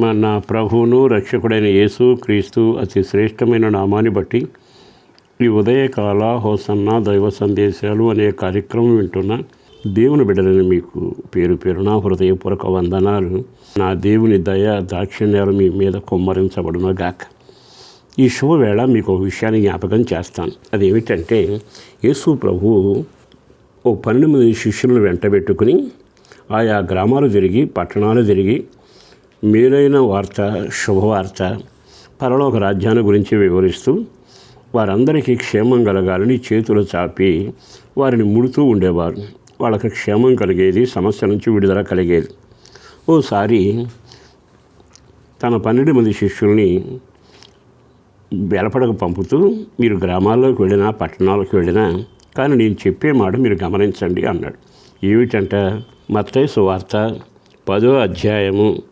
మన ప్రభువును రక్షకుడైన యేసు క్రీస్తు అతి శ్రేష్టమైన నామాన్ని బట్టి ఈ ఉదయకాల హోసన్న దైవ సందేశాలు అనే కార్యక్రమం వింటున్న దేవుని బిడ్డలని మీకు పేరు పేరున హృదయపూర్వక వందనాలు. నా దేవుని దయ దాక్షిణ్యాలు మీ మీద కుమ్మరించబడున గాక ఈ శుభవేళ మీకు ఒక విషయాన్ని జ్ఞాపకం చేస్తాను. అదేమిటంటే యేసు ప్రభు ఓ పన్నెండు మంది శిష్యులను వెంటబెట్టుకుని ఆయా గ్రామాలు తిరిగి పట్టణాలు తిరిగి మేలైన వార్త శుభవార్త పరలోక రాజ్యాన్ని గురించి వివరిస్తూ వారందరికీ క్షేమం కలగాలని చేతులు చాపి వారిని ముడుతూ ఉండేవారు. వాళ్ళకి క్షేమం కలిగేది సమస్య నుంచి విడుదల కలిగేది. ఓసారి తన పన్నెండు మంది శిష్యుల్ని వెలపడకు పంపుతూ మీరు గ్రామాల్లోకి వెళ్ళినా పట్టణాలకు వెళ్ళినా కానీ నేను చెప్పే మాట మీరు గమనించండి అన్నాడు. ఏమిటంట? మత్తయి సువార్త పదో అధ్యాయము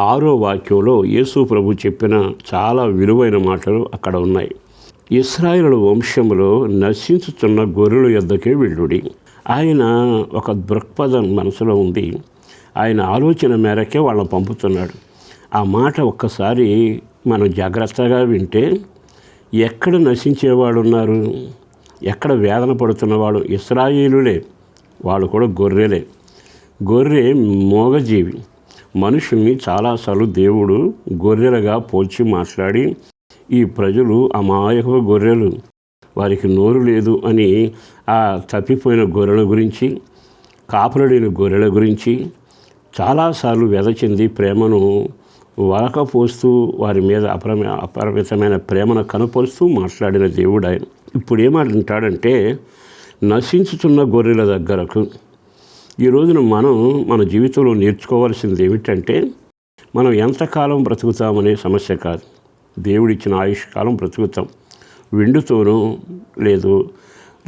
ఆరో వాక్యంలో యేసు ప్రభు చెప్పిన చాలా విలువైన మాటలు అక్కడ ఉన్నాయి. ఇస్రాయేలు వంశంలో నశించుతున్న గొర్రెల యొద్దకే వెళ్ళుడి. ఆయన ఒక దృక్పథం మనసులో ఉంది. ఆయన ఆలోచన మేరకే వాళ్ళని పంపుతున్నాడు. ఆ మాట ఒక్కసారి మనం జాగ్రత్తగా వింటే ఎక్కడ నశించేవాడు ఉన్నారు? ఎక్కడ వేదన పడుతున్నవాడు ఇస్రాయేలులే. వాళ్ళు కూడా గొర్రెలే. గొర్రె మోగజీవి. మనుషుల్ని చాలాసార్లు దేవుడు గొర్రెలుగా పోల్చి మాట్లాడి ఈ ప్రజలు అమాయక గొర్రెలు. వారికి నోరు లేదు అని ఆ తప్పిపోయిన గొర్రెల గురించి కాపలడిన గొర్రెల గురించి చాలాసార్లు వెద చెంది ప్రేమను వరకపోస్తూ వారి మీద అప్రమ అపరిమితమైన ప్రేమను కనపరుస్తూ మాట్లాడిన దేవుడు ఆయన. ఇప్పుడు ఏమంటాడంటే నశించుతున్న గొర్రెల దగ్గరకు ఈ రోజున మనం మన జీవితంలో నేర్చుకోవాల్సింది ఏమిటంటే మనం ఎంతకాలం బ్రతుకుతామనే సమస్య కాదు. దేవుడిచ్చిన ఆయుష్ కాలం బ్రతుకుతాం. వెండుతోనూ లేదు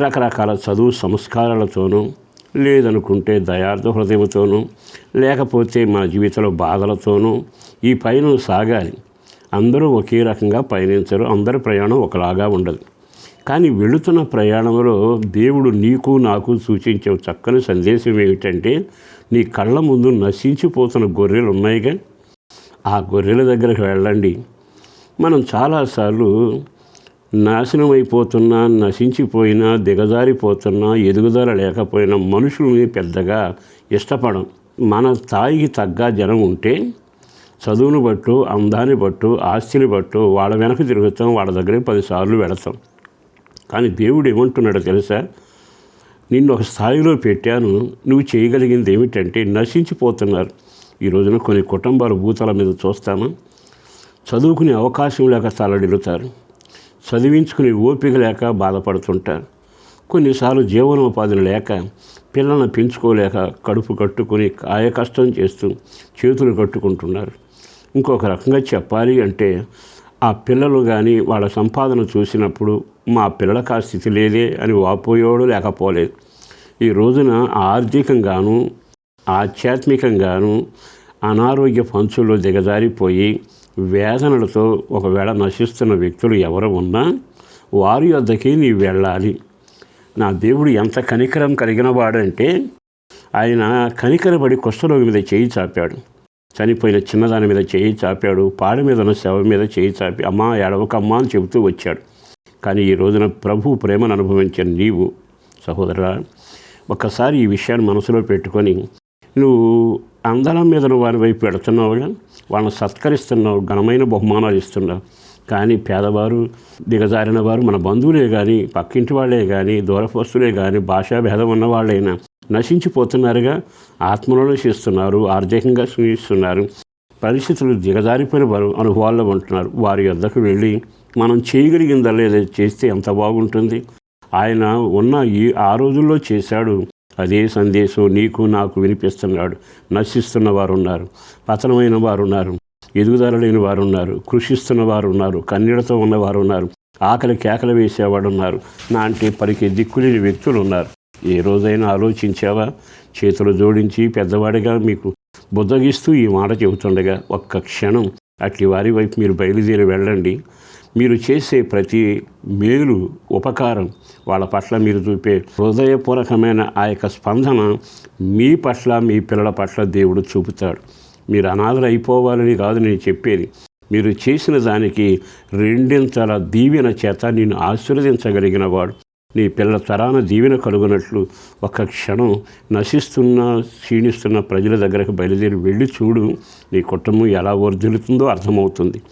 రకరకాల చదువు సంస్కారాలతోనూ లేదనుకుంటే దయార్థ హృదయంతోనూ లేకపోతే మన జీవితంలో బాధలతోనూ ఈ పయనం సాగాలి. అందరూ ఒకే రకంగా పయనించరు. అందరి ప్రయాణం ఒకలాగా ఉండదు. కానీ వెళుతున్న ప్రయాణంలో దేవుడు నీకు నాకు సూచించే చక్కని సందేశం ఏమిటంటే నీ కళ్ళ ముందు నశించిపోతున్న గొర్రెలు ఉన్నాయిగా ఆ గొర్రెల దగ్గరకు వెళ్ళండి. మనం చాలాసార్లు నాశనం అయిపోతున్నా నశించిపోయినా దిగజారిపోతున్నా ఎదుగుదల లేకపోయినా మనుషుల్ని పెద్దగా ఇష్టపడం. మన స్థాయికి తగ్గ జనం ఉంటే చదువును బట్టు అందాన్ని బట్టు ఆస్తిని బట్టు వాళ్ళ వెనక తిరుగుతాం వాళ్ళ దగ్గరే పదిసార్లు వెళతాం. కానీ దేవుడు ఏమంటున్నాడో తెలుసా? నిన్ను ఒక స్థాయిలో పెట్టాను నువ్వు చేయగలిగింది ఏమిటంటే నశించిపోతున్నారు. ఈ రోజున కొన్ని కుటుంబాలు భూతాల మీద చూస్తాము? చదువుకునే అవకాశం లేక తలడిల్లుతారు. చదివించుకునే ఓపిక లేక బాధపడుతుంటారు. కొన్నిసార్లు జీవనోపాధిని లేక పిల్లలను పెంచుకోలేక కడుపు కట్టుకుని కాయ కష్టం చేస్తూ చేతులు కట్టుకుంటున్నారు. ఇంకొక రకంగా చెప్పాలి అంటే ఆ పిల్లలు కానీ వాళ్ళ సంపాదన చూసినప్పుడు మా పిల్లలకు ఆ స్థితి లేదే అని వాపోయేవాడు లేకపోలేదు. ఈ రోజున ఆర్థికంగాను ఆధ్యాత్మికంగాను అనారోగ్య పంచుల్లో దిగజారిపోయి వేదనలతో ఒకవేళ నశిస్తున్న వ్యక్తులు ఎవరు ఉన్నా వారి వద్దకి నీవు వెళ్ళాలి. నా దేవుడు ఎంత కనికరం కలిగిన వాడంటే ఆయన కనికరబడి కుష్ఠరోగి మీద చేయి చాపాడు. చనిపోయిన చిన్నదాని మీద చేయి చాపాడు. పాడి మీద ఉన్న శవ మీద చేయి చాపి అమ్మా ఎడవకమ్మా అని చెబుతూ వచ్చాడు. కానీ ఈ రోజున ప్రభు ప్రేమను అనుభవించిన నీవు సహోదరా ఒక్కసారి ఈ విషయాన్ని మనసులో పెట్టుకొని నువ్వు అందలం మీద నువ్వు వారి వైపు పెడుతున్నావుగా వాళ్ళని సత్కరిస్తున్నావు ఘనమైన బహుమానాలు ఇస్తున్నావు. కానీ పేదవారు దిగజారిన వారు మన బంధువులే కానీ పక్కింటి వాళ్ళే కానీ దూరపస్తులే కానీ భాషా భేదం ఉన్న వాళ్ళైనా నశించిపోతున్నారుగా ఆత్మలో నశిస్తున్నారు ఆర్థికంగా క్షీణిస్తున్నారు పరిస్థితులు దిగజారిపోయిన వారు అనుభవాల్లో ఉంటున్నారు. వారి వద్దకు వెళ్ళి మనం చేయగలిగిందా లేదా చేస్తే ఎంత బాగుంటుంది? ఆయన ఉన్న ఈ ఆ రోజుల్లో చేశాడు. అదే సందేశం నీకు నాకు వినిపిస్తున్నాడు. నశిస్తున్న వారు ఉన్నారు పతనమైన వారు ఉన్నారు ఎదుగుదల లేని వారు ఉన్నారు కృషిస్తున్న వారు ఉన్నారు కన్నీడతో ఉన్నవారు ఉన్నారు ఆకలి కేకలు వేసేవాడు ఉన్నారు నా అంటే పరికి దిక్కులేని వ్యక్తులు ఉన్నారు ఏ రోజైనా ఆలోచించావా? చేతులు జోడించి పెద్దవాడిగా మీకు బుద్ధగిస్తూ ఈ మాట చెబుతుండగా ఒక్క క్షణం అట్లి వారి వైపు మీరు బయలుదేరి వెళ్ళండి. మీరు చేసే ప్రతి మేలు ఉపకారం వాళ్ళ పట్ల మీరు చూపే హృదయపూర్వకమైన ఆ యొక్క స్పందన మీ పట్ల మీ పిల్లల పట్ల దేవుడు చూపుతాడు. మీరు అనాథలు అయిపోవాలని కాదు నేను చెప్పేది. మీరు చేసిన దానికి రెండింతల దీవెన చేత నేను ఆశీర్వదించగలిగిన వాడు. నీ పిల్ల తరాన దీవెన కలుగునట్లు ఒక క్షణం నశిస్తున్న క్షీణిస్తున్న ప్రజల దగ్గరకు బయలుదేరి వెళ్ళి చూడు నీ కుటుంబం ఎలా వర్ధిల్లుతుందో అర్థమవుతుంది.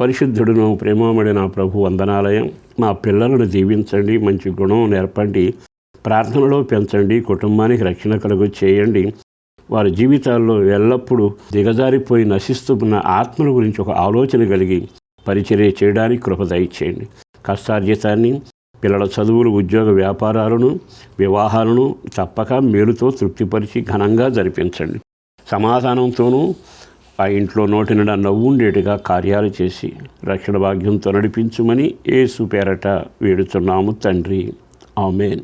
పరిశుద్ధుడును ప్రేమమడి నా ప్రభు వందనాలయం. మా పిల్లలను దీవించండి మంచి గుణం నేర్పండి ప్రార్థనలో పెంచండి కుటుంబానికి రక్షణ కలుగు చేయండి. వారి జీవితాల్లో ఎల్లప్పుడూ దిగజారిపోయి నశిస్తున్న ఆత్మల గురించి ఒక ఆలోచన కలిగి పరిచర్య చేయడానికి కృప దయచేయండి. కష్టార్జితాన్ని పిల్లల చదువులు ఉద్యోగ వ్యాపారాలను వివాహాలను తప్పక మేలుతో తృప్తిపరిచి ఘనంగా జరిపించండి. సమాధానంతోనూ ఆ ఇంట్లో నోటి నిండా నవ్వుండేట్టుగా కార్యాలు చేసి రక్షణ భాగ్యంతో నడిపించుమని ఏసు పేరట వేడుతున్నాము తండ్రి. ఆమెన్.